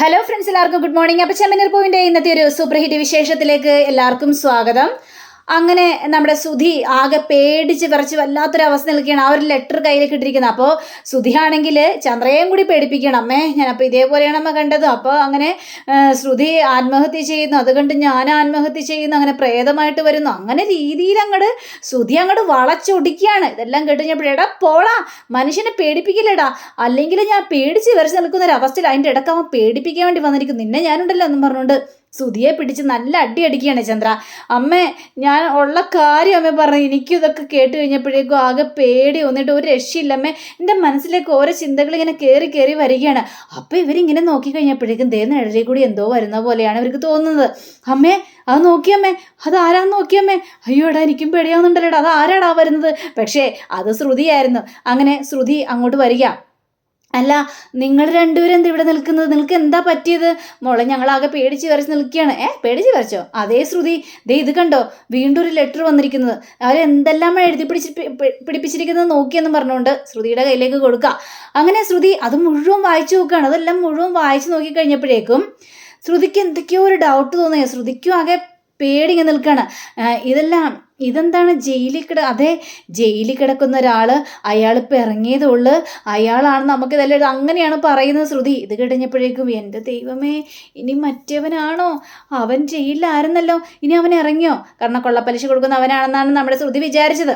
Hello friends എല്ലാവർക്കും good morning അപ്പോൾ ചെമ്മനീർ ഇന്നത്തെ ഒരു സൂപ്പർ ഹിറ്റ് വിശേഷത്തിലേക്ക് എല്ലാവർക്കും സ്വാഗതം. അങ്ങനെ നമ്മുടെ സുധി ആകെ പേടിച്ച് വിറച്ച് വല്ലാത്തൊരവസ്ഥ നിൽക്കുകയാണ്. ആ ഒരു ലെറ്റർ കയ്യിലേക്ക് ഇട്ടിരിക്കുന്നത്. അപ്പോൾ സുധിയാണെങ്കിൽ ചന്ദ്രയെയും കൂടി പേടിപ്പിക്കണം അമ്മേ ഞാനപ്പോൾ ഇതേപോലെയാണ് അമ്മ കണ്ടത്. അപ്പോൾ അങ്ങനെ ശ്രുതി ആത്മഹത്യ ചെയ്യുന്നു. അതുകൊണ്ട് ഞാൻ ആത്മഹത്യ ചെയ്യുന്നു. അങ്ങനെ പ്രേതമായിട്ട് വരുന്നു. അങ്ങനെ രീതിയിൽ അങ്ങോട്ട് സുധി അങ്ങോട്ട് വളച്ചൊടിക്കുകയാണ്. ഇതെല്ലാം കേട്ട് ഞാൻ എടാ പോളാ മനുഷ്യനെ പേടിപ്പിക്കില്ലടാ. അല്ലെങ്കിൽ ഞാൻ പേടിച്ച് വിറച്ച് നിൽക്കുന്ന ഒരു അവസ്ഥയിൽ അതിന്റെ ഇടയ്ക്ക് അവൻ പേടിപ്പിക്കാൻ വേണ്ടി വന്നിരിക്കും നിന്നെ ഞാനുണ്ടല്ലോ എന്നും പറഞ്ഞുകൊണ്ട് സുധിയെ പിടിച്ച് നല്ല അടി അടിക്കുകയാണ് ചന്ദ്ര. അമ്മേ ഞാൻ ഉള്ള കാര്യം അമ്മ പറഞ്ഞു. എനിക്കും ഇതൊക്കെ കേട്ട് കഴിഞ്ഞപ്പോഴേക്കും ആകെ പേടി വന്നിട്ട് ഒരു രക്ഷയില്ല അമ്മേ. എന്റെ മനസ്സിലേക്ക് ഓരോ ചിന്തകൾ ഇങ്ങനെ കയറി കയറി വരികയാണ്. അപ്പോൾ ഇവരിങ്ങനെ നോക്കി കഴിഞ്ഞപ്പോഴേക്കും ദേ നിഴലിൽ കൂടി എന്തോ വരുന്ന പോലെയാണ് ഇവർക്ക് തോന്നുന്നത്. അമ്മേ അത് നോക്കിയമ്മേ അത് ആരാന്ന് നോക്കിയമ്മേ അയ്യോടാ എനിക്കും പേടിയാവുന്നുണ്ടല്ലോടാ. അത് ആരാടാ വരുന്നത്? പക്ഷേ അത് ശ്രുതിയായിരുന്നു. അങ്ങനെ ശ്രുതി അങ്ങോട്ട് വരിക. അല്ല നിങ്ങൾ രണ്ടുപേരും എന്താ ഇവിടെ നിൽക്കുന്നത്? നിങ്ങൾക്ക് എന്താ പറ്റിയത്? മോളെ ഞങ്ങളാകെ പേടിച്ച് വരച്ച് നിൽക്കുകയാണ്. ഏ പേടിച്ച് വരച്ചോ അതേ ശ്രുതി. ദേ ഇത് കണ്ടോ? വീണ്ടും ഒരു ലെറ്റർ വന്നിരിക്കുന്നത്. അവർ എന്തെല്ലാം എഴുതി പിടിച്ച് പിടിപ്പിച്ചിരിക്കുന്നത് നോക്കിയെന്ന് പറഞ്ഞുകൊണ്ട് ശ്രുതിയുടെ കയ്യിലേക്ക് കൊടുക്കുക അങ്ങനെ ശ്രുതി അത് മുഴുവൻ വായിച്ചു നോക്കുകയാണ്. അതെല്ലാം മുഴുവൻ വായിച്ചു നോക്കിക്കഴിഞ്ഞപ്പോഴേക്കും ശ്രുതിക്ക് എന്തൊക്കെയോ ഒരു ഡൗട്ട് തോന്നിയ. ശ്രുതിക്കും ആകെ പേടി ഇങ്ങനെ നിൽക്കുകയാണ് ഇതെല്ലാം ഇതെന്താണ് ജയിലിൽ കിട അതെ ജയിലിൽ കിടക്കുന്ന ഒരാൾ അയാൾ ഇപ്പം ഇറങ്ങിയതുള്ളു അയാളാണ് നമുക്ക് ഇതെല്ലാം അങ്ങനെയാണ് പറയുന്നത് ശ്രുതി. ഇത് കഴിഞ്ഞപ്പോഴേക്കും എന്റെ ദൈവമേ ഇനി മറ്റവനാണോ? അവൻ ജയിലിലായിരുന്നല്ലോ ഇനി അവൻ ഇറങ്ങിയോ? കാരണം കൊള്ളപ്പലിശ കൊടുക്കുന്ന അവനാണെന്നാണ് നമ്മുടെ ശ്രുതി വിചാരിച്ചത്.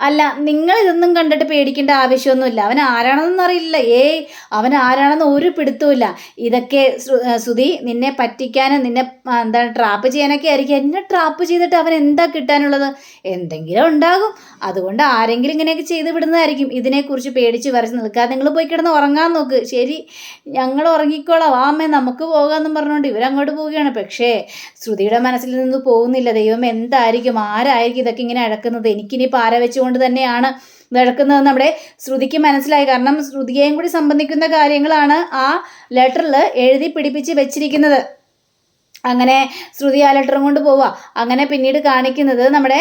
അല്ല നിങ്ങൾ ഇതൊന്നും കണ്ടിട്ട് പേടിക്കേണ്ട ആവശ്യമൊന്നുമില്ല. അവൻ ആരാണെന്നൊന്നും അറിയില്ല. ഏയ് അവൻ ആരാണെന്ന് ഒരു പിടുത്തവുമില്ല. ഇതൊക്കെ ശ്രു- ശ്രുതി നിന്നെ പറ്റിക്കാനും നിന്നെ എന്താണ് ട്രാപ്പ് ചെയ്യാനൊക്കെ ആയിരിക്കും. എന്നെ ട്രാപ്പ് ചെയ്തിട്ട് അവൻ എന്താ കിട്ടാനുള്ളത്? എന്തെങ്കിലും ഉണ്ടാകും. അതുകൊണ്ട് ആരെങ്കിലും ഇങ്ങനെയൊക്കെ ചെയ്ത് വിടുന്നതായിരിക്കും. ഇതിനെക്കുറിച്ച് പേടിച്ച് വരച്ച് നിൽക്കാതെ നിങ്ങൾ പോയി കിടന്ന് ഉറങ്ങാൻ നോക്ക്. ശരി ഞങ്ങൾ ഉറങ്ങിക്കോളാം. ആ അമ്മേ നമുക്ക് പോകാമെന്നും പറഞ്ഞുകൊണ്ട് ഇവരങ്ങോട്ട് പോവുകയാണ്. പക്ഷേ ശ്രുതിയുടെ മനസ്സിൽ നിന്ന് പോകുന്നില്ല. ദൈവം എന്തായിരിക്കും? ആരായിരിക്കും ഇതൊക്കെ ഇങ്ങനെ അഴക്കുന്നത് എനിക്കിനി പാര വെച്ചുകൊണ്ട് തന്നെയാണ് നടക്കുന്നത് നമ്മുടെ ശ്രുതിക്ക് മനസ്സിലായി. കാരണം ശ്രുതിയെയും കൂടി സംബന്ധിക്കുന്ന കാര്യങ്ങളാണ് ആ ലെറ്ററിൽ എഴുതി പിടിപ്പിച്ച് വെച്ചിരിക്കുന്നത്. അങ്ങനെ ശ്രുതി ആ ലെറ്ററും കൊണ്ട് പോവുക. അങ്ങനെ പിന്നീട് കാണിക്കുന്നത് നമ്മുടെ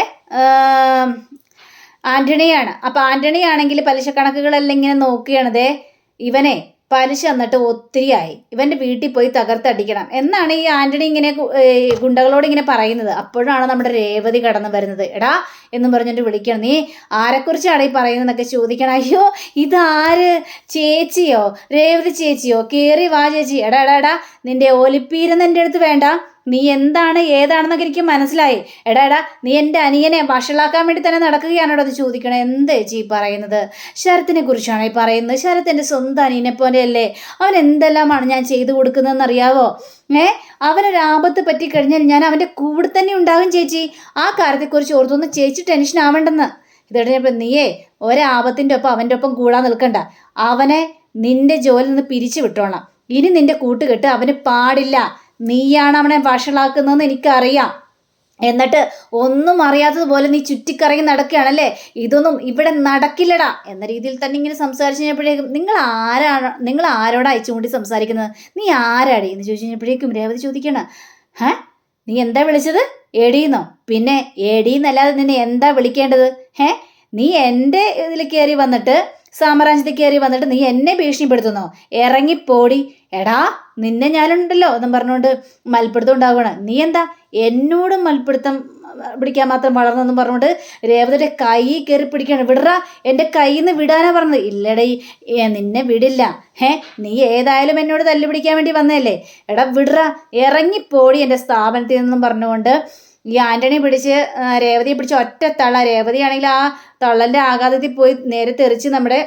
ആന്റണിയാണ്. അപ്പോൾ ആന്റണി ആണെങ്കിൽ പലിശ കണക്കുകളെല്ലാം ഇങ്ങനെ നോക്കുകയാണതേ ഇവനെ പലിശ എന്നിട്ട് ഒത്തിരിയായി. ഇവന്റെ വീട്ടിൽ പോയി തകർത്തടിക്കണം. എന്നാണ് ഈ ആന്റണി ഇങ്ങനെ ഗുണ്ടകളോട് ഇങ്ങനെ പറയുന്നത്. അപ്പോഴാണ് നമ്മുടെ രേവതി കടന്നു വരുന്നത്. എടാ എന്നും പറഞ്ഞിട്ട് വിളിക്കണം നീ ആരെക്കുറിച്ചാണ് ഈ പറയുന്നതെന്നൊക്കെ ചോദിക്കണം. അയ്യോ ഇതാര്? ചേച്ചിയോ? രേവതി ചേച്ചിയോ? കയറി വാ ചേച്ചി. എടാ എടാ എടാ നിന്റെ ഒലിപ്പീരെന്ന് എന്റെ അടുത്ത് വേണ്ട. നീ എന്താണ് ഏതാണെന്നൊക്കെ എനിക്ക് മനസ്സിലായി. എടാ എടാ നീ എന്റെ അനിയനെ വഷളാക്കാൻ വേണ്ടി തന്നെ നടക്കുകയാണോ അത് ചോദിക്കണം? എന്ത് ചേച്ചി പറയുന്നത്? ശരത്തിനെ കുറിച്ചാണ് ഈ പറയുന്നത്? ശരത്ത് എന്റെ സ്വന്തം അനിയനെ പോലെയല്ലേ? അവൻ എന്തെല്ലാമാണ് ഞാൻ ചെയ്തു കൊടുക്കുന്നതെന്ന് അറിയാവോ? ഏ? അവനൊരു ആപത്ത് പറ്റിക്കഴിഞ്ഞാൽ ഞാൻ അവന്റെ കൂടെ തന്നെ ഉണ്ടാകും ചേച്ചി. ആ കാര്യത്തെക്കുറിച്ച് ഓർത്തൊന്ന് ചേച്ചി ടെൻഷൻ ആവണ്ടെന്ന്. ഇതറിഞ്ഞപ്പോൾ നീയേ ഒരാപത്തിന്റെ ഒപ്പം അവന്റെ ഒപ്പം കൂടാൻ നിൽക്കണ്ട. അവനെ നിന്റെ ജോലി നിന്ന് പിരിച്ചു വിട്ടോണം ഇനി നിന്റെ കൂട്ടുകെട്ട് അവന് പാടില്ല. നീയാണ് അവനെ വഷളാക്കുന്നതെന്ന് എനിക്കറിയാം. എന്നിട്ട് ഒന്നും അറിയാത്തതുപോലെ നീ ചുറ്റിക്കറങ്ങി നടക്കുകയാണല്ലേ? ഇതൊന്നും ഇവിടെ നടക്കില്ലടാ. എന്ന രീതിയിൽ തന്നെ ഇങ്ങനെ സംസാരിച്ചു കഴിഞ്ഞപ്പോഴേക്കും നിങ്ങൾ ആരാണ് നിങ്ങൾ ആരോടാ അയച്ചുകൊണ്ട് സംസാരിക്കുന്നത്? നീ ആരാടി? എന്ന് ചോദിച്ചു കഴിഞ്ഞപ്പോഴേക്കും രേവതി ചോദിക്കണം ഹേ? നീ എന്താ വിളിച്ചത്? എടീന്നോ? പിന്നെ എടീന്നല്ലാതെ നിന്നെ എന്താ വിളിക്കേണ്ടത്? ഹേ? നീ എന്റെ ഇതിൽ കയറി വന്നിട്ട് സാമ്രാജ്യത്തിൽ കയറി വന്നിട്ട് നീ എന്നെ ഭീഷണിപ്പെടുത്തുന്നോ? ഇറങ്ങിപ്പോടി. എടാ നിന്നെ ഞാനുണ്ടല്ലോ എന്നും പറഞ്ഞുകൊണ്ട് മൽപ്പിടുത്തം ഉണ്ടാവുകയാണ്. നീ എന്താ എന്നോടും മൽപ്പിടുത്തം പിടിക്കാൻ മാത്രം വളർന്നെന്നും പറഞ്ഞുകൊണ്ട് രേവതിയുടെ കൈ കയറി പിടിക്കുകയാണ്. വിടറാ എന്റെ കയ്യിൽ നിന്ന് വിടാനാ പറഞ്ഞത്. ഇല്ലടേ നിന്നെ വിടില്ല. ഹേ നീ ഏതായാലും എന്നോട് തല്ലുപിടിക്കാൻ വേണ്ടി വന്നതല്ലേ? എടാ വിടറാ ഇറങ്ങിപ്പോടി എന്റെ സ്ഥാപനത്തിൽ നിന്നും പറഞ്ഞുകൊണ്ട് ഈ ആന്റണി പിടിച്ച് രേവതിയെ പിടിച്ച് ഒറ്റ തള്ള. രേവതിയാണെങ്കിൽ ആ തള്ളന്റെ ആഘാതത്തിൽ പോയി നേരെ തെറിച്ച് നമ്മുടെ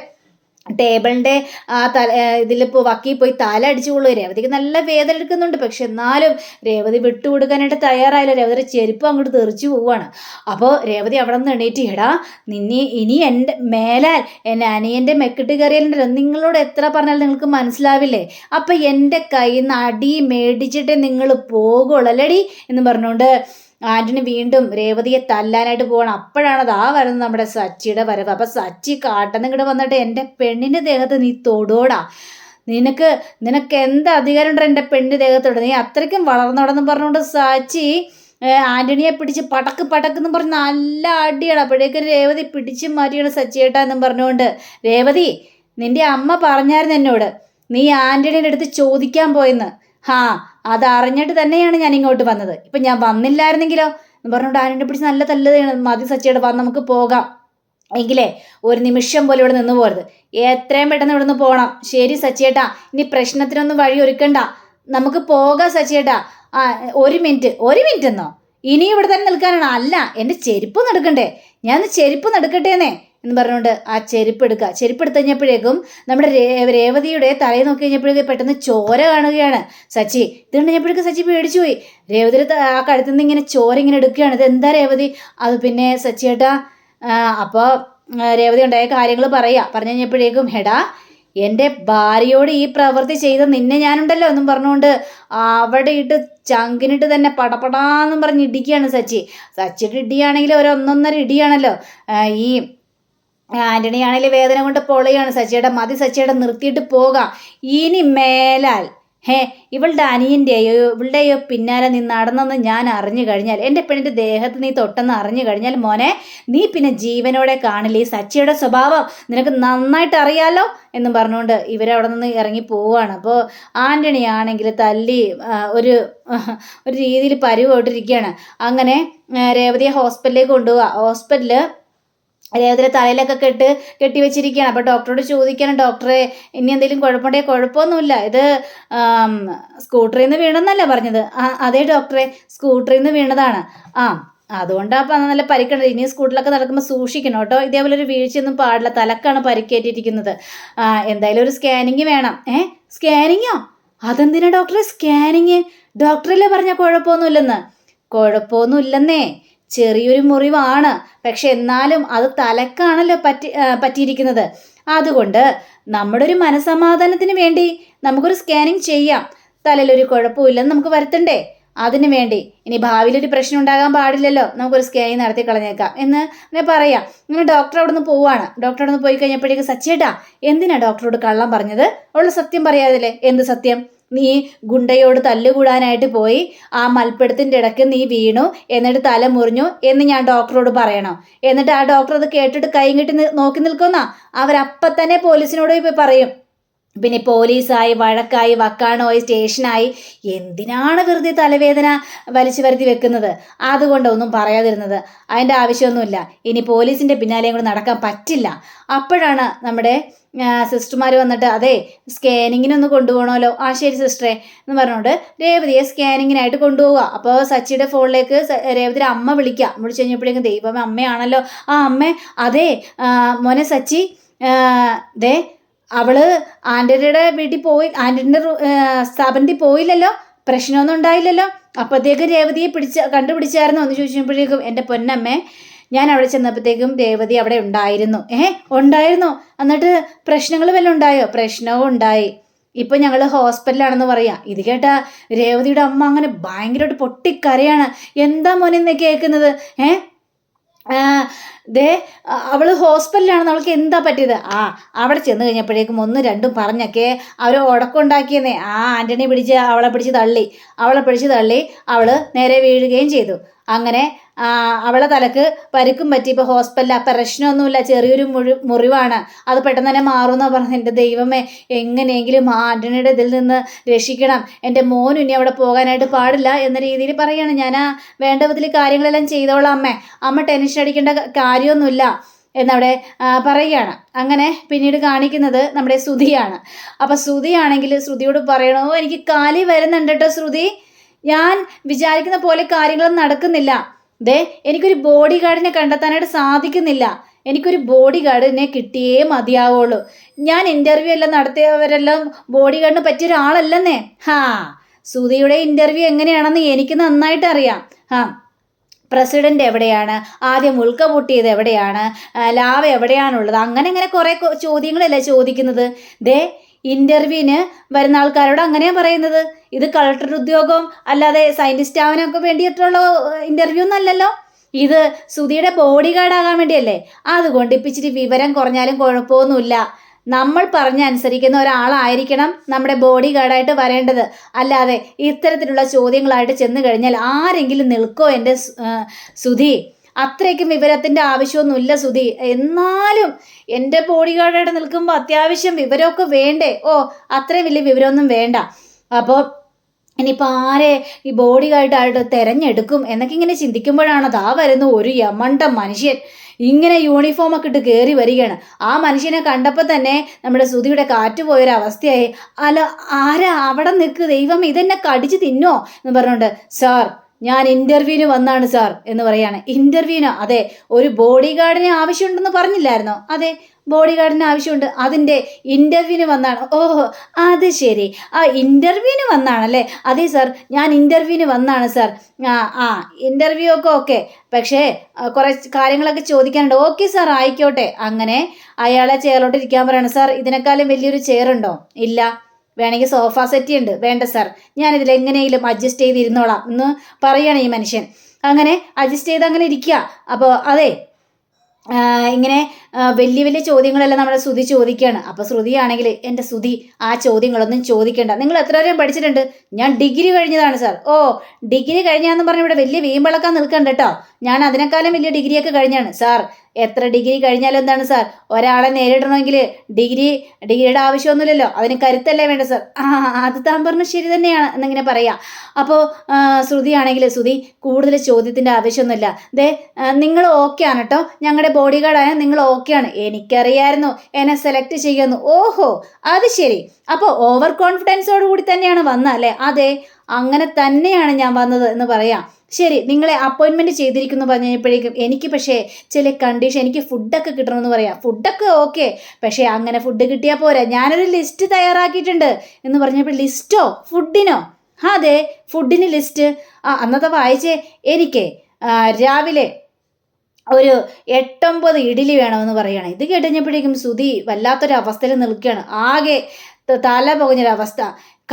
ടേബിളിന്റെ ആ തല ഇതിലിപ്പോൾ വക്കി പോയി തല അടിച്ചു കൊള്ളു രേവതിക്ക് നല്ല വേദന എടുക്കുന്നുണ്ട്. പക്ഷെ എന്നാലും രേവതി വിട്ടുകൊടുക്കാനായിട്ട് തയ്യാറായില്ല. രേവതിയുടെ ചെരുപ്പ് അങ്ങോട്ട് തെറിച്ചു പോവുകയാണ്. അപ്പോൾ രേവതി അവിടെ നിന്ന് എണീറ്റ് ഇടാ നിന്നെ ഇനി എന്റെ മേലാൽ എന്റെ അനിയന്റെ മെക്കിട്ട് കയറിയാലുണ്ടല്ലോ. നിങ്ങളോട് എത്ര പറഞ്ഞാലും നിങ്ങൾക്ക് മനസ്സിലാവില്ലേ? അപ്പം എന്റെ കയ്യിൽ നിന്ന് അടി മേടിച്ചിട്ടേ നിങ്ങൾ പോകുള്ളൂ എന്ന് പറഞ്ഞുകൊണ്ട് ആന്റണി വീണ്ടും രേവതിയെ തല്ലാനായിട്ട് പോകണം അപ്പോഴാണ് അതാ വരുന്നത് നമ്മുടെ സച്ചിയുടെ വരവ്. അപ്പം സച്ചി കാട്ടുന്ന ഇങ്ങോട്ട് വന്നിട്ട് എന്റെ പെണ്ണിന്റെ ദേഹത്ത് നീ തൊടോടാ. നിനക്ക് നിനക്ക് എന്ത് അധികാരം ഉണ്ട് എന്റെ പെണ്ണിന്റെ ദേഹത്തോട്? നീ അത്രയ്ക്കും വളർന്നോടെന്ന് പറഞ്ഞുകൊണ്ട് സച്ചി ആന്റണിയെ പിടിച്ച് പടക്ക് പടക്ക് എന്ന് പറഞ്ഞ് നല്ല അടിയാണ്. അപ്പോഴേക്കും രേവതി പിടിച്ച് മാറ്റിയാണ് സച്ചിയേട്ടാ എന്നും പറഞ്ഞുകൊണ്ട്. രേവതി നിന്റെ അമ്മ പറഞ്ഞായിരുന്നു എന്നോട്. നീ ആന്റണിയുടെ അടുത്ത് ചോദിക്കാൻ പോയെന്ന്. ഹാ അതറിഞ്ഞിട്ട് തന്നെയാണ് ഞാൻ ഇങ്ങോട്ട് വന്നത്. ഇപ്പം ഞാൻ വന്നില്ലായിരുന്നെങ്കിലോ? എന്ന് പറഞ്ഞുകൊണ്ട് ആന്റണി പിടിച്ച് നല്ല തല്ലതാണ് മതി സച്ചിയുടെ വന്ന് നമുക്ക് പോകാം. എങ്കിലേ ഒരു നിമിഷം പോലും ഇവിടെ നിന്ന് പോരുത്. എത്രയും പെട്ടെന്ന് ഇവിടെ നിന്ന് പോകണം ശരി സച്ചിയേട്ടാ ഇനി പ്രശ്നത്തിനൊന്നും വഴി ഒരുക്കണ്ട. നമുക്ക് പോകാം സച്ചിയേട്ടാ. ആ ഒരു മിനിറ്റ് ഒരു മിനിറ്റ് എന്നോ? ഇനി ഇവിടെ തന്നെ നിൽക്കാനാണ്. അല്ല എന്റെ ചെരുപ്പ് നടക്കണ്ടേ ഞാൻ ചെരുപ്പ് നടക്കട്ടേന്നേ എന്ന് പറഞ്ഞുകൊണ്ട് ആ ചെരുപ്പ് എടുക്കുക. ചെരുപ്പ് എടുത്തു കഴിഞ്ഞപ്പോഴേക്കും നമ്മുടെ രേവതിയുടെ തലയിൽ നോക്കി കഴിഞ്ഞപ്പോഴേക്കും പെട്ടെന്ന് ചോര കാണുകയാണ്. സച്ചി ഇത് കഴിഞ്ഞപ്പോഴേക്കും സച്ചി പേടിച്ചു പോയി. രേവതിയുടെ ആ കഴുത്തിൽ നിന്ന് ഇങ്ങനെ ചോര ഇങ്ങനെ എടുക്കുകയാണ്. ഇത് എന്താ രേവതി? അത് പിന്നെ സച്ചിയേട്ടാ അപ്പോൾ രേവതി ഉണ്ടായ കാര്യങ്ങൾ പറയുക. പറഞ്ഞു കഴിഞ്ഞപ്പോഴേക്കും ഹെടാ എന്റെ ഭാര്യയോട് ഈ പ്രവൃത്തി ചെയ്ത നിന്നെ ഞാനുണ്ടല്ലോ എന്നും പറഞ്ഞുകൊണ്ട് അവിടെ ഇട്ട് ചങ്കിനിട്ട് തന്നെ പടപടാന്നും പറഞ്ഞ് ഇടിക്കുകയാണ് സച്ചി. സച്ചിയുടെ ഇടിയാണെങ്കിൽ ഒരു ഒന്നൊന്നര ഇടിയാണല്ലോ. ഈ ആന്റണി ആണെങ്കിൽ വേദന കൊണ്ട് പൊളയാണ്. സച്ചിയുടെ മതി സച്ചിയുടെ നിർത്തിയിട്ട് പോകാം. ഇനി മേലാൽ ഹേ ഇവളുടെ അനിയന്റെയോ ഇവളുടെയോ പിന്നാലെ നീ നടന്നെന്ന് ഞാൻ അറിഞ്ഞു കഴിഞ്ഞാൽ എന്റെ പെണ്ണിന്റെ ദേഹത്ത് നീ തൊട്ടെന്ന് അറിഞ്ഞു കഴിഞ്ഞാൽ മോനെ നീ പിന്നെ ജീവനോടെ കാണില്ല? ഈ സച്ചിയുടെ സ്വഭാവം നിനക്ക് നന്നായിട്ട് അറിയാലോ? എന്നും പറഞ്ഞുകൊണ്ട് ഇവരവിടെ നിന്ന് ഇറങ്ങി പോവുകയാണ് അപ്പോൾ ആന്റണി ആണെങ്കിൽ തല്ലി ഒരു ഒരു രീതിയിൽ പരിവോട്ടിരിക്കുകയാണ്. അങ്ങനെ രേവതിയെ ഹോസ്പിറ്റലിലേക്ക് കൊണ്ടുപോവുക ഹോസ്പിറ്റലിൽ രേവതിയുടെ തലയിലൊക്കെ കെട്ട് കെട്ടി വെച്ചിരിക്കുകയാണ് അപ്പോൾ ഡോക്ടറോട് ചോദിക്കണം ഡോക്ടറെ ഇനി എന്തെങ്കിലും കുഴപ്പമുണ്ടെങ്കിൽ കുഴപ്പമൊന്നുമില്ല. ഇത് സ്കൂട്ടറിൽ നിന്ന് വീണെന്നല്ല പറഞ്ഞത്? ആ അതേ ഡോക്ടറെ സ്കൂട്ടറിൽ നിന്ന് വീണതാണ്. ആ അതുകൊണ്ടാണ് അപ്പം നല്ല പരിക്കണത് ഇനി സ്കൂട്ടറിലൊക്കെ നടക്കുമ്പോൾ സൂക്ഷിക്കണം കേട്ടോ. ഇതേപോലെ ഒരു വീഴ്ചയൊന്നും പാടില്ല. തലക്കാണ് പരിക്കേറ്റിരിക്കുന്നത്. എന്തായാലും ഒരു സ്കാനിങ് വേണം. ഏ സ്കാനിങ്ങോ അതെന്തിനാ ഡോക്ടറെ സ്കാനിങ് ഡോക്ടറല്ലേ പറഞ്ഞ കുഴപ്പമൊന്നുമില്ലെന്ന്. കുഴപ്പമൊന്നുമില്ലെന്നേ. ചെറിയൊരു മുറിവാണ്. പക്ഷെ എന്നാലും അത് തലക്കാണല്ലോ പറ്റി പറ്റിയിരിക്കുന്നത്. അതുകൊണ്ട് നമ്മുടെ ഒരു മനസമാധാനത്തിന് വേണ്ടി നമുക്കൊരു സ്കാനിങ് ചെയ്യാം. തലയിലൊരു കുഴപ്പമില്ലെന്ന് നമുക്ക് വരുത്തണ്ടേ? അതിനു വേണ്ടി. ഇനി ഭാവിയിൽ ഒരു പ്രശ്നം ഉണ്ടാകാൻ പാടില്ലല്ലോ. നമുക്കൊരു സ്കാനിങ് നടത്തി കളഞ്ഞേക്കാം. എന്ന് ഞാൻ പറയാം. നിങ്ങൾ ഡോക്ടർ അവിടെ നിന്ന് പോവാണ്. ഡോക്ടർ അവിടെ നിന്ന് പോയി കഴിഞ്ഞപ്പോഴേക്ക് സച്ചേട്ടാ എന്തിനാ ഡോക്ടറോട് കള്ളം പറഞ്ഞത്? അവൾ സത്യം പറയാതില്ലേ? എന്ത് സത്യം? നീ ഗുണ്ടയോട് തല്ലുകൂടാനായിട്ട് പോയി ആ മൽപ്പിടത്തിന്റെ ഇടയ്ക്ക് നീ വീണു എന്നിട്ട് തല മുറിഞ്ഞു എന്ന് ഞാൻ ഡോക്ടറോട് പറയണം. എന്നിട്ട് ആ ഡോക്ടർ അത് കേട്ടിട്ട് കൈ കിട്ടി നോക്കി നിൽക്കുന്ന? അവരപ്പം തന്നെ പോലീസിനോട് പോയി പറയും. പിന്നെ പോലീസായി വഴക്കായി വക്കാണോയി സ്റ്റേഷനായി എന്തിനാണ് വെറുതെ തലവേദന വലിച്ചു വരുത്തി വെക്കുന്നത്? അതുകൊണ്ട് ഒന്നും പറയാതിരുന്നത്. അതിന്റെ ആവശ്യമൊന്നുമില്ല. ഇനി പോലീസിന്റെ പിന്നാലെയും കൂടെ നടക്കാൻ പറ്റില്ല. അപ്പോഴാണ് നമ്മുടെ സിസ്റ്റർമാർ വന്നിട്ട് അതെ സ്കാനിങ്ങിനൊന്ന് കൊണ്ടുപോകണമല്ലോ. ആ ശരി സിസ്റ്ററെ. എന്ന് പറഞ്ഞുകൊണ്ട് രേവതിയെ സ്കാനിങ്ങിനായിട്ട് കൊണ്ടുപോവുക. അപ്പോൾ സച്ചിയുടെ ഫോണിലേക്ക് രേവതിയുടെ അമ്മ വിളിക്കുക. വിളിച്ചു കഴിഞ്ഞപ്പോഴേക്കും ദൈവമേ അമ്മയാണല്ലോ. ആ അമ്മ അതെ മോനെ സച്ചി ദേ അവൾ ആന്റണിയുടെ വീട്ടിൽ പോയി ആന്റണിയുടെ സ്ഥാപനത്തിൽ പോയില്ലല്ലോ. പ്രശ്നമൊന്നും ഉണ്ടായില്ലല്ലോ. അപ്പോഴത്തേക്ക് രേവതിയെ പിടിച്ച കണ്ടുപിടിച്ചായിരുന്നു. എന്ന് ചോദിച്ചപ്പോഴേക്കും എന്റെ പൊന്നമ്മേ ഞാൻ അവിടെ ചെന്നപ്പോഴത്തേക്കും രേവതി അവിടെ ഉണ്ടായിരുന്നു. ഏഹ് ഉണ്ടായിരുന്നു? എന്നിട്ട് പ്രശ്നങ്ങൾ വല്ലതും ഉണ്ടായോ? പ്രശ്നവും ഉണ്ടായി. ഇപ്പം ഞങ്ങൾ ഹോസ്പിറ്റലാണെന്ന് പറയാം. ഇത് കേട്ടാ രേവതിയുടെ അമ്മ അങ്ങനെ ഭയങ്കരമായിട്ട് പൊട്ടിക്കരയാണ്. എന്താ മോനെ കേൾക്കുന്നത്? ഏ? ദേ അവൾ അവൾ ഹോസ്പിറ്റലിലാണെന്ന് അവൾക്ക് എന്താ പറ്റിയത്? ആ അവിടെ ചെന്ന് കഴിഞ്ഞപ്പോഴേക്കും ഒന്നും രണ്ടും പറഞ്ഞൊക്കെ അവർ ഉടക്കുണ്ടാക്കിയെന്നേ ആ ആന്റണി പിടിച്ച് അവളെ പിടിച്ച് തള്ളി. അവളെ പിടിച്ച് തള്ളി അവൾ നേരെ വീഴുകയും ചെയ്തു. അങ്ങനെ അവളെ തലക്ക് പരിക്കും പറ്റി. ഇപ്പോൾ ഹോസ്പിറ്റലിൽ പ്രശ്നമൊന്നുമില്ല ചെറിയൊരു മുഴു മുറിവാണ്. അത് പെട്ടെന്ന് തന്നെ മാറുമെന്നാണ് പറഞ്ഞത്. എന്റെ ദൈവമേ എങ്ങനെയെങ്കിലും ആ ആന്റണിയുടെ ഇതിൽ നിന്ന് രക്ഷിക്കണം. എന്റെ മോനും ഇനി അവിടെ പോകാനായിട്ട് പാടില്ല എന്ന രീതിയിൽ പറയുകയാണ് ഞാൻ ആ വേണ്ട വിധത്തിൽ കാര്യങ്ങളെല്ലാം ചെയ്തോളാം അമ്മേ. അമ്മ ടെൻഷൻ അടിക്കേണ്ട കാര്യമൊന്നുമില്ല എന്നവിടെ പറയുകയാണ്. അങ്ങനെ പിന്നീട് കാണിക്കുന്നത് നമ്മുടെ ശ്രുതിയാണ്. അപ്പം ശ്രുതിയാണെങ്കിൽ ശ്രുതിയോട് പറയണോ എനിക്ക് കാലി വരുന്നുണ്ട് കേട്ടോ ശ്രുതി. ഞാൻ വിചാരിക്കുന്ന പോലെ കാര്യങ്ങളൊന്നും നടക്കുന്നില്ല. ദേ എനിക്കൊരു ബോഡി ഗാർഡിനെ കണ്ടെത്താനായിട്ട് സാധിക്കുന്നില്ല. എനിക്കൊരു ബോഡി ഗാർഡിനെ കിട്ടിയേ മതിയാവുള്ളൂ. ഞാൻ ഇന്റർവ്യൂ എല്ലാം നടത്തിയവരെല്ലാം ബോഡി ഗാർഡിന് പറ്റിയ ഒരാളല്ലെന്നേ. ഹാ സുധിയുടെ ഇന്റർവ്യൂ എങ്ങനെയാണെന്ന് എനിക്ക് നന്നായിട്ട് അറിയാം. ഹാ പ്രസിഡന്റ് എവിടെയാണ്? ആദ്യം ഉൾക്ക പൊട്ടിയത് എവിടെയാണ്? ലാവ് എവിടെയാണുള്ളത്? അങ്ങനെ ഇങ്ങനെ കുറേ ചോദ്യങ്ങളല്ലേ ചോദിക്കുന്നത്. ദേ ഇന്റർവ്യൂവിന് വരുന്ന ആൾക്കാരോട് അങ്ങനെയാണ് പറയുന്നത്. ഇത് കളക്ടർ ഉദ്യോഗം അല്ലാതെ സയന്റിസ്റ്റ് ആവാനൊക്കെ വേണ്ടിയിട്ടുള്ള ഇന്റർവ്യൂ ഒന്നല്ലല്ലോ ഇത് സുധിയുടെ ബോഡി ഗാർഡ് ആകാൻ വേണ്ടിയല്ലേ? അതുകൊണ്ട് ഇപ്പം വിവരം കുറഞ്ഞാലും കുഴപ്പമൊന്നുമില്ല. നമ്മൾ പറഞ്ഞ അനുസരിക്കുന്ന ഒരാളായിരിക്കണം നമ്മുടെ ബോഡി ഗാർഡായിട്ട് വരേണ്ടത്. അല്ലാതെ ഇത്തരത്തിലുള്ള ചോദ്യങ്ങളായിട്ട് ചെന്ന് കഴിഞ്ഞാൽ ആരെങ്കിലും നിൽക്കോ എന്റെ സുധി? അത്രയ്ക്കും വിവരത്തിന്റെ ആവശ്യമൊന്നുമില്ല സുധി. എന്നാലും എന്റെ ബോഡി ഗാർഡായിട്ട് നിൽക്കുമ്പോൾ അത്യാവശ്യം വിവരമൊക്കെ വേണ്ടേ? ഓ അത്രയും വലിയ വിവരമൊന്നും വേണ്ട. അപ്പോൾ ഇനിയിപ്പോൾ ആരെ ഈ ബോഡി ഗാർഡായിട്ട് തിരഞ്ഞെടുക്കും എന്നൊക്കെ ഇങ്ങനെ ചിന്തിക്കുമ്പോഴാണ് അതാ വരുന്ന ഒരു യമണ്ട മനുഷ്യൻ ഇങ്ങനെ യൂണിഫോമൊക്കെ ഇട്ട് കയറി വരികയാണ്. ആ മനുഷ്യനെ കണ്ടപ്പോൾ തന്നെ നമ്മുടെ സുധിയുടെ കാറ്റ് പോയൊരവസ്ഥയായി അല്ല ആരാ അവിടെ നിൽക്ക്? ദൈവം ഇതെന്നെ കടിച്ച് തിന്നോ? എന്ന് പറഞ്ഞുകൊണ്ട് സാർ ഞാൻ ഇന്റർവ്യൂവിന് വന്നാണ് സാർ എന്ന് പറയാണ്. ഇന്റർവ്യൂവിനോ അതെ ഒരു ബോഡി ഗാർഡിന് ആവശ്യമുണ്ടെന്ന് പറഞ്ഞില്ലായിരുന്നോ? അതെ ബോഡി ഗാർഡിന് ആവശ്യമുണ്ട് അതിന്റെ ഇന്റർവ്യൂവിന് വന്നാണ്. ഓഹോ അത് ശരി. ആ ഇന്റർവ്യൂവിന് വന്നാണല്ലേ? അതെ സാർ. ഞാൻ ഇന്റർവ്യൂവിന് വന്നാണ് സാർ. ആ ആ ഇന്റർവ്യൂ ഒക്കെ ഓക്കെ. പക്ഷേ കുറേ കാര്യങ്ങളൊക്കെ ചോദിക്കാനുണ്ട്. Okay sir. ആയിക്കോട്ടെ. അങ്ങനെ അയാളെ ചെയറിലോട്ട് ഇരിക്കാൻ പറയണം. സാർ ഇതിനേക്കാളും വലിയൊരു ചെയറുണ്ടോ ഇല്ല. വേണമെങ്കിൽ സോഫ സെറ്റി ഉണ്ട് വേണ്ട സാർ. ഞാനിതിൽ എങ്ങനെയെങ്കിലും അഡ്ജസ്റ്റ് ചെയ്ത് ഇരുന്നോളാം എന്ന് പറയുകയാണ് ഈ മനുഷ്യൻ. അങ്ങനെ അഡ്ജസ്റ്റ് ചെയ്ത് അങ്ങനെ ഇരിക്കുക. അപ്പോൾ അതെ ഇങ്ങനെ വലിയ വലിയ ചോദ്യങ്ങളെല്ലാം നമ്മുടെ ശ്രുതി ചോദിക്കുകയാണ് അപ്പോൾ ശ്രുതിയാണെങ്കിൽ എന്റെ ശ്രുതി ആ ചോദ്യങ്ങളൊന്നും ചോദിക്കേണ്ട. നിങ്ങൾ എത്ര വരെയും പഠിച്ചിട്ടുണ്ട്? ഞാൻ ഡിഗ്രി കഴിഞ്ഞതാണ് സാർ ഓ ഡിഗ്രി കഴിഞ്ഞാന്ന് പറഞ്ഞ് ഇവിടെ വലിയ വീമ്പളക്കാൻ നിൽക്കണ്ട കേട്ടോ. ഞാൻ അതിനേക്കാളും വലിയ ഡിഗ്രിയൊക്കെ കഴിഞ്ഞാണ് സാർ എത്ര ഡിഗ്രി കഴിഞ്ഞാലും എന്താണ് സാർ ഒരാളെ നേരിടണമെങ്കിൽ ഡിഗ്രി ഡിഗ്രിയുടെ ആവശ്യമൊന്നുമില്ലല്ലോ. അതിന് കരുത്തല്ലേ വേണ്ട സാർ ആ അത് താൻ പറഞ്ഞു ശരി തന്നെയാണ് എന്നിങ്ങനെ പറയാം. അപ്പോൾ ശ്രുതിയാണെങ്കിൽ ശ്രുതി കൂടുതൽ ചോദ്യത്തിന്റെ ആവശ്യമൊന്നുമില്ല. ദേ നിങ്ങൾ ആണ് കേട്ടോ ഞങ്ങളുടെ ബോഡി ഗാർഡായ നിങ്ങൾ ഓക്കെയാണ് എനിക്കറിയായിരുന്നു. എന്നെ സെലക്ട് ചെയ്യുമെന്ന്. ഓഹോ അത് ശരി. അപ്പോൾ ഓവർ കോൺഫിഡൻസോട് കൂടി തന്നെയാണ് വന്നത് അല്ലേ? അതെ അങ്ങനെ തന്നെയാണ് ഞാൻ വന്നത് എന്ന് പറയാം. ശരി നിങ്ങളെ അപ്പോയിൻമെന്റ് ചെയ്തിരിക്കുന്നു പറഞ്ഞപ്പോഴേക്കും എനിക്ക് പക്ഷേ ചില കണ്ടീഷൻ എനിക്ക് ഫുഡൊക്കെ കിട്ടണമെന്ന് പറയാം. ഫുഡൊക്കെ ഓക്കെ പക്ഷേ അങ്ങനെ ഫുഡ് കിട്ടിയാൽ പോരാ. ഞാനൊരു ലിസ്റ്റ് തയ്യാറാക്കിയിട്ടുണ്ട് എന്ന് പറഞ്ഞപ്പോൾ ലിസ്റ്റോ ഫുഡിനോ അതെ ഫുഡിന് ലിസ്റ്റ് ആ അന്നത്തെ വായിച്ചേ എനിക്ക് രാവിലെ ഒരു എട്ടൊമ്പത് ഇഡ്ഡലി വേണമെന്ന് പറയുകയാണ്. ഇത് കേട്ടുകഴിഞ്ഞപ്പോഴേക്കും സുധി വല്ലാത്തൊരു അവസ്ഥയിൽ നിൽക്കുകയാണ്. ആകെ തല പുകഞ്ഞൊരവസ്ഥ.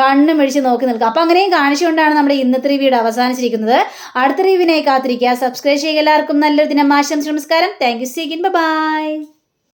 കണ്ണും മെഴിച്ച് നോക്കി നിൽക്കുക. അപ്പോൾ അങ്ങനെയും കാണിച്ചുകൊണ്ടാണ് നമ്മുടെ ഇന്നത്തെ റിവ്യൂടെ അവസാനിച്ചിരിക്കുന്നത്. അടുത്ത റിവ്യൂവിനായി കാത്തിരിക്കുക സബ്സ്ക്രൈബ് ചെയ്യുക. എല്ലാവർക്കും നല്ലൊരു ദിനം ആശംസ നമസ്കാരം. Thank you സീഗിൻ by